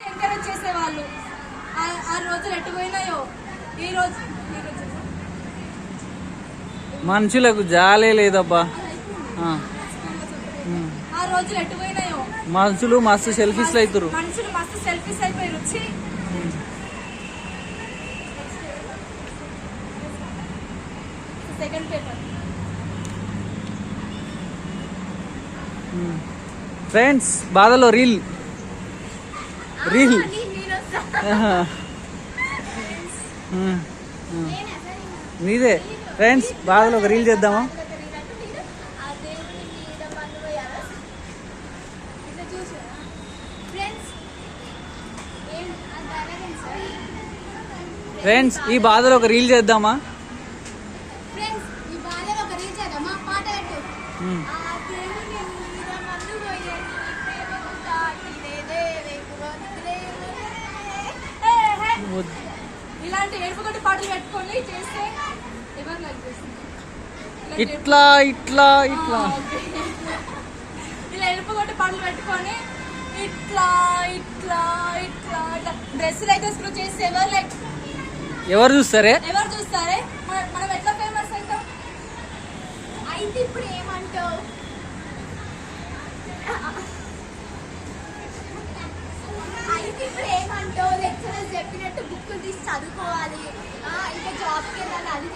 Encourage చేసేవాళ్ళు. ఆ- ఆ రోజులు ఎటు పోయినాయో? ఈ రోజు మనుషులకు జాలే లేదబ్బా. ఆ. రోజులు ఎటు పోయినాయో? మనుషులు మస్తు సెల్ఫీస్లు అవుతారు మనుషులు మస్తు సెల్ఫీస్ అయిపోయి సెకండ్ పేపర్ ఫ్రెండ్స్ బాధలో రీల్ రీల్ ఆహా. ఉమ్. ఉమ్. నీదే ఫ్రెండ్స్ బాధలో ఒక రీల్ చేద్దామా ఫ్రెండ్స్ ఈ బాధలో ఒక రీల్ చేద్దామా ఉమ్. వద్దు. ఇలాంటి ఏడుపుగొట్టి పాటలు పెట్టుకొని చేస్తే ఎవరు లైక్ చేస్తారు? ఇలా ఇట్లా ఇట్లా ఇట్లా. ఇలా ఎలుపుగొట్టి పండ్లు పెట్టుకొని ఇట్లా ఇట్లా ఇట్లా ఇట్లా. డ్రెస్సులు అయితే స్క్రూ చేసి ఎవరు లైక్ ఎవరు చూస్తారే? ఎవరు చూస్తారే? మన- మనం ఎట్లా ఫేమస్ అవుతాం? అయితే ఇప్పుడు ఏమంటావు? అయితే ఇప్పుడు ఏమంటావు? లెక్చరర్స్ చెప్పినట్టు తీసి చదువుకోవాలి. ఆ, ఇంకా జాబ్కి వెళ్ళాలి అది